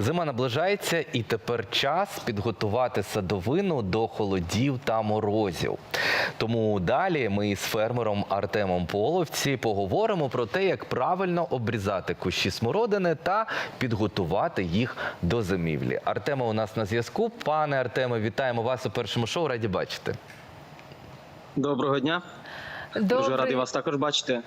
Зима наближається, і тепер час підготувати садовину до холодів та морозів. Тому далі ми із фермером Артемом Половці поговоримо про те, як правильно обрізати кущі смородини та підготувати їх до зимівлі. Артема у нас на зв'язку. Пане Артеме, вітаємо вас у першому шоу. Раді бачити. Доброго дня. Дуже радий вас також бачити.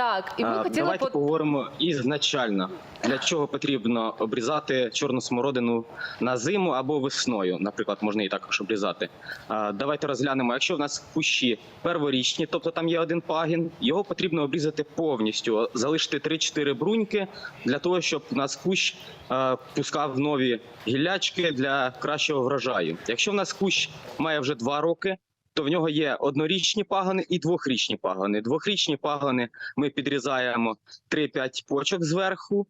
Так, і ми А, хотіли Давайте по... поговоримо ізначально. Для чого потрібно обрізати чорну смородину на зиму або весною, наприклад, можна її також обрізати. А, Давайте розглянемо, якщо в нас кущі перворічні, тобто там є один пагін, його потрібно обрізати повністю, залишити 3-4 бруньки для того, щоб у нас кущ е, пускав нові гіллячки для кращого врожаю. Якщо в нас кущ має вже 2 роки, то в нього є однорічні пагони і двохрічні пагони. Двохрічні пагони ми підрізаємо 3-5 почок зверху,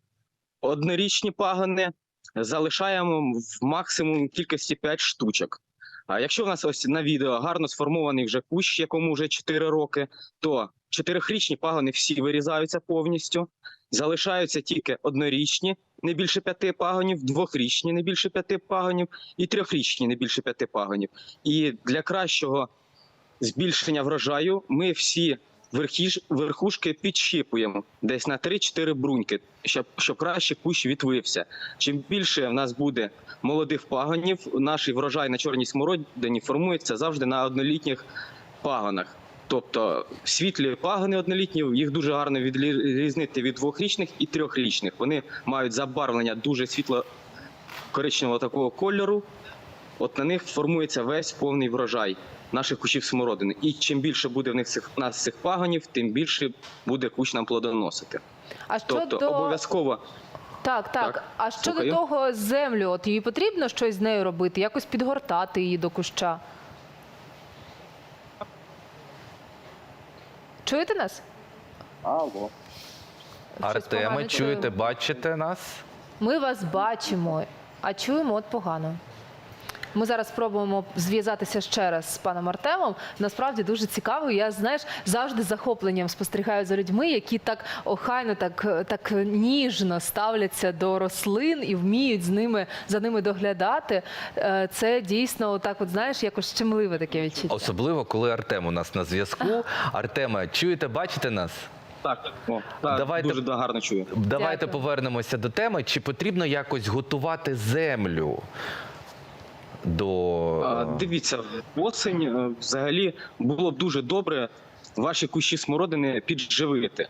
однорічні пагони залишаємо в максимум кількості 5 штучок. А якщо в нас ось на відео гарно сформований вже кущ, якому вже 4 роки, то чотирьохрічні пагони всі вирізаються повністю, залишаються тільки однорічні, не більше п'яти пагонів, двохрічні, не більше п'яти пагонів, і трьохрічні, не більше п'яти пагонів. І для кращого збільшення врожаю ми всі верхіж, верхушки підщіпуємо десь на 3-4 бруньки, щоб, щоб краще кущ відвився. Чим більше в нас буде молодих пагонів, наш врожай на чорній смородині формується завжди на однолітніх пагонах. Тобто світлі пагони однолітні, їх дуже гарно відрізнити від двохрічних і трьохрічних. Вони мають забарвлення дуже світло коричневого такого кольору. От на них формується весь повний врожай наших кущів смородини. І чим більше буде в них цих нас цих пагонів, тим більше буде кущ нам плодоносити. А що Тобто до... обов'язково Так, так. Так, А що слухаю. до того землю? От їй потрібно щось з нею робити, якось підгортати її до куща. Чуєте нас? Алло. Артеме, чуєте, бачите нас? Ми вас бачимо, а чуємо от погано. Ми зараз спробуємо зв'язатися ще раз з паном Артемом. Насправді дуже цікаво. Я знаєш, завжди захопленням спостерігаю за людьми, які так охайно, так, так ніжно ставляться до рослин і вміють з ними за ними доглядати. Е, Це дійсно так, от знаєш, якось щемливе таке відчуття. Особливо, коли Артем у нас на зв'язку. Артеме, чуєте, бачите нас? Так, о, так Давайте- дуже гарно чую. Давайте Дякую. повернемося до теми. Чи потрібно якось готувати землю до Дивіться, осень е, взагалі було б дуже добре ваші кущі смородини підживити.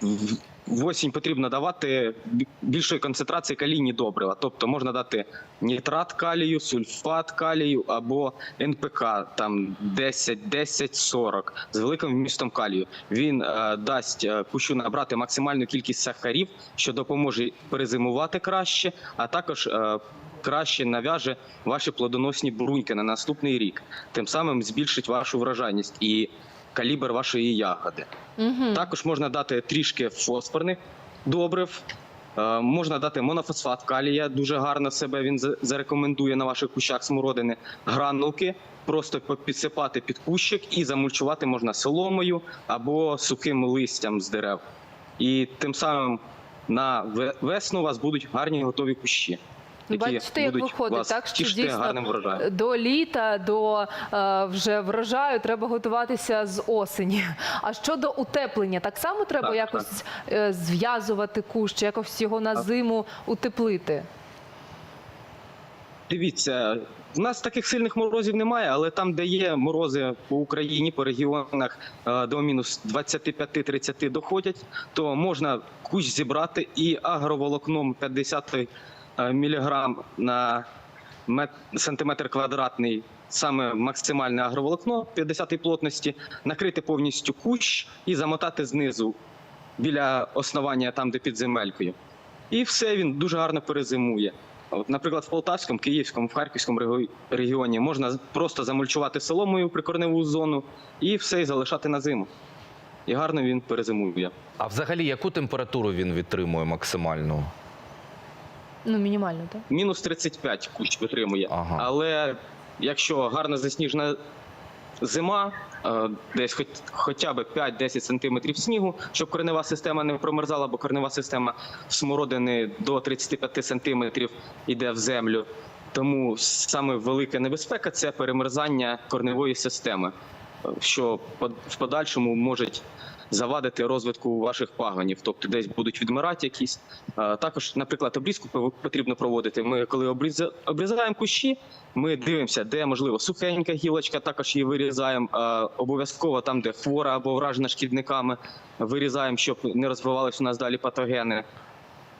В- В осінь потрібно давати більшої концентрації калійні добрива. Тобто можна дати нітрат калію, сульфат калію або НПК там 10, 10, 40 з великим вмістом калію. Він е, дасть е, кущу набрати максимальну кількість сахарів, що допоможе перезимувати краще, а також е, краще нав'яже ваші плодоносні бруньки на наступний рік. Тим самим збільшить вашу врожайність і калібр вашої ягоди. Угу. Також можна дати трішки фосфорних добрив. Е, Можна дати монофосфат калія, дуже гарно себе він зарекомендує на ваших кущах смородини. Гранулки просто підсипати під кущик і замульчувати можна соломою або сухим листям з дерев. І тим самим на весну у вас будуть гарні готові кущі. Які бачите, як будуть виходить, вас так, що тішити дійсно гарним врожаєм. до літа, до е, вже врожаю треба готуватися з осені. А щодо утеплення, так само треба Так, якось е, зв'язувати кущ, якось його на Так. зиму утеплити. Дивіться, в нас таких сильних морозів немає, але там, де є морози по Україні, по регіонах е, до мінус 25-30 доходять, то можна кущ зібрати і агроволокном 50 мг на мет- сантиметр квадратний. Саме максимальне агроволокно 50-ї плотності, накрити повністю кущ і замотати знизу біля основання, там де під земелькою. І все він дуже гарно перезимує. От, наприклад, в Полтавському, Київському, в Харківському регіоні можна просто замульчувати соломою прикорневу зону і все і залишати на зиму. І гарно він перезимує. а взагалі яку температуру він відтримує максимальну? Ну, мінімально, так? Мінус 35 кущ витримує. Ага. Але якщо гарно засніжена зима, е, десь хоч, хоча б 5-10 сантиметрів снігу, щоб коренева система не промерзала, бо коренева система смородини до 35 сантиметрів йде в землю. Тому саме велика небезпека це перемерзання корневої системи, що в подальшому можуть завадити розвитку ваших пагонів, тобто десь будуть відмирати якісь. Також, наприклад, обрізку потрібно проводити. Ми, коли обрізаємо кущі, ми дивимося, де можливо сухенька гілочка, також її вирізаємо. Обов'язково там, де хвора або вражена шкідниками, вирізаємо, щоб не розвивалися у нас далі патогени.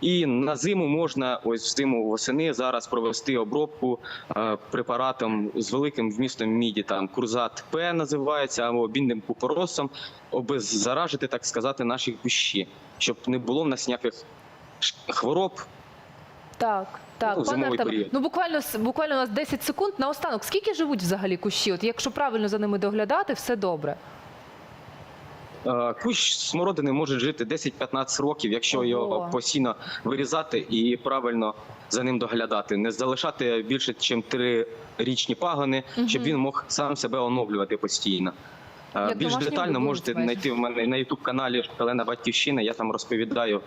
І на зиму можна ось взиму восени зараз провести обробку е, препаратом з великим вмістом міді, там курзат П називається або біндним купоросом, обеззаражити, так сказати, наші кущі, щоб не було в нас ніяких хвороб. Так, так, Ну, пане Артем, період. ну буквально буквально у нас 10 секунд. Наостанок, скільки живуть взагалі кущі? От якщо правильно за ними доглядати, все добре. Е, Кущ смородини може жити 10-15 років, якщо Ого. його постійно вирізати і правильно за ним доглядати, не залишати більше, ніж три річні пагони, щоб він мог сам себе оновлювати постійно. Е, Як Більш детально можете знайти в мене на youtube каналі Шкалена Батьківщина. Я там розповідаю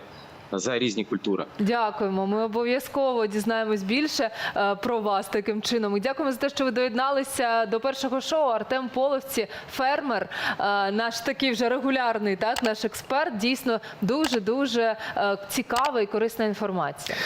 за різні культури. Дякуємо. Ми обов'язково дізнаємось більше е, про вас таким чином. І дякуємо за те, що ви доєдналися до першого шоу. Артем Половці, фермер, е, наш такий вже регулярний, так наш експерт. Дійсно дуже дуже цікава і корисна інформація.